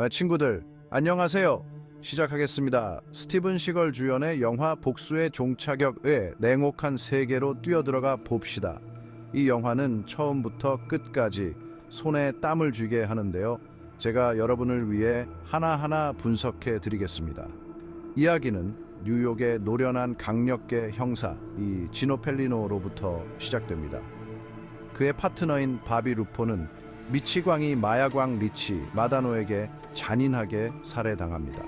아, 친구들 안녕하세요. 시작하겠습니다. 스티븐 시걸 주연의 영화 복수의 종착역의 냉혹한 세계로 뛰어들어가 봅시다. 이 영화는 처음부터 끝까지 손에 땀을 쥐게 하는데요. 제가 여러분을 위해 하나하나 분석해 드리겠습니다. 이야기는 뉴욕의 노련한 강력계 형사 이 지노 펠리노로부터 시작됩니다. 그의 파트너인 바비 루포는 미치광이 마야광 리치 마다노에게 잔인하게 살해당합니다.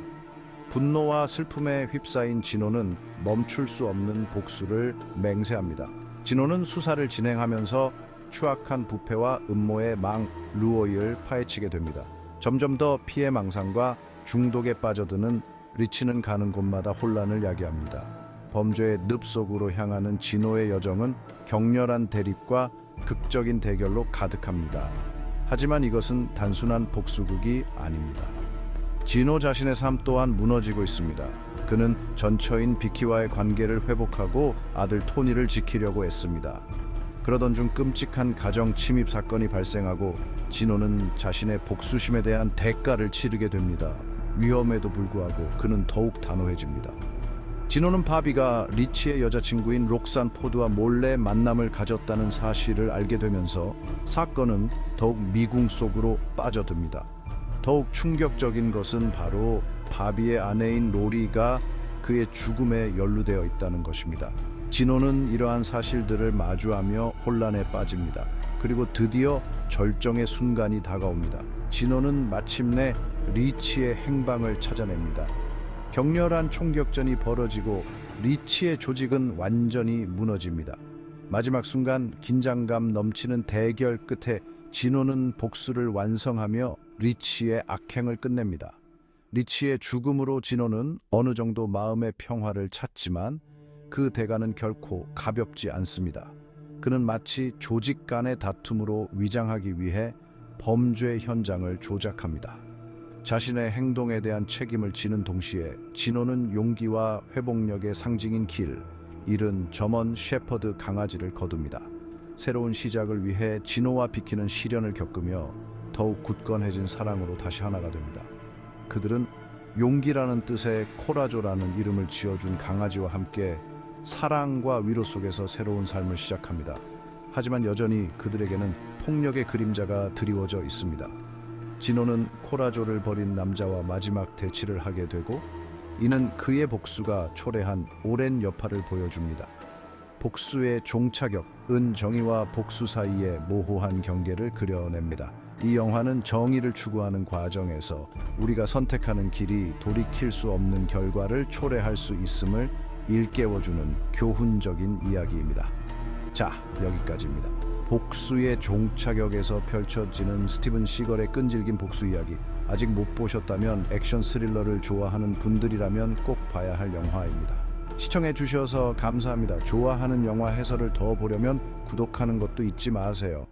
분노와 슬픔에 휩싸인 진호는 멈출 수 없는 복수를 맹세합니다. 진호는 수사를 진행하면서 추악한 부패와 음모의 망 루오이를 파헤치게 됩니다. 점점 더 피해 망상과 중독에 빠져드는 리치는 가는 곳마다 혼란을 야기합니다. 범죄의 늪 속으로 향하는 진호의 여정은 격렬한 대립과 극적인 대결로 가득합니다. 하지만 이것은 단순한 복수극이 아닙니다. 진호 자신의 삶 또한 무너지고 있습니다. 그는 전처인 비키와의 관계를 회복하고 아들 토니를 지키려고 애씁니다. 그러던 중 끔찍한 가정 침입 사건이 발생하고 진호는 자신의 복수심에 대한 대가를 치르게 됩니다. 위험에도 불구하고 그는 더욱 단호해집니다. 진호는 바비가 리치의 여자친구인 록산 포드와 몰래 만남을 가졌다는 사실을 알게 되면서 사건은 더욱 미궁 속으로 빠져듭니다. 더욱 충격적인 것은 바로 바비의 아내인 로리가 그의 죽음에 연루되어 있다는 것입니다. 진호는 이러한 사실들을 마주하며 혼란에 빠집니다. 그리고 드디어 절정의 순간이 다가옵니다. 진호는 마침내 리치의 행방을 찾아냅니다. 격렬한 총격전이 벌어지고 리치의 조직은 완전히 무너집니다. 마지막 순간 긴장감 넘치는 대결 끝에 진호는 복수를 완성하며 리치의 악행을 끝냅니다. 리치의 죽음으로 진호는 어느 정도 마음의 평화를 찾지만 그 대가는 결코 가볍지 않습니다. 그는 마치 조직 간의 다툼으로 위장하기 위해 범죄 현장을 조작합니다. 자신의 행동에 대한 책임을 지는 동시에 진호는 용기와 회복력의 상징인 길, 잃은 점원 셰퍼드 강아지를 거둡니다. 새로운 시작을 위해 진호와 비키는 시련을 겪으며 더욱 굳건해진 사랑으로 다시 하나가 됩니다. 그들은 용기라는 뜻의 코라조라는 이름을 지어준 강아지와 함께 사랑과 위로 속에서 새로운 삶을 시작합니다. 하지만 여전히 그들에게는 폭력의 그림자가 드리워져 있습니다. 진호는 코라조를 버린 남자와 마지막 대치를 하게 되고 이는 그의 복수가 초래한 오랜 여파를 보여줍니다. 복수의 종착역, 은 정의와 복수 사이의 모호한 경계를 그려냅니다. 이 영화는 정의를 추구하는 과정에서 우리가 선택하는 길이 돌이킬 수 없는 결과를 초래할 수 있음을 일깨워주는 교훈적인 이야기입니다. 자, 여기까지입니다. 복수의 종착역에서 펼쳐지는 스티븐 시걸의 끈질긴 복수 이야기. 아직 못 보셨다면 액션 스릴러를 좋아하는 분들이라면 꼭 봐야 할 영화입니다. 시청해 주셔서 감사합니다. 좋아하는 영화 해설을 더 보려면 구독하는 것도 잊지 마세요.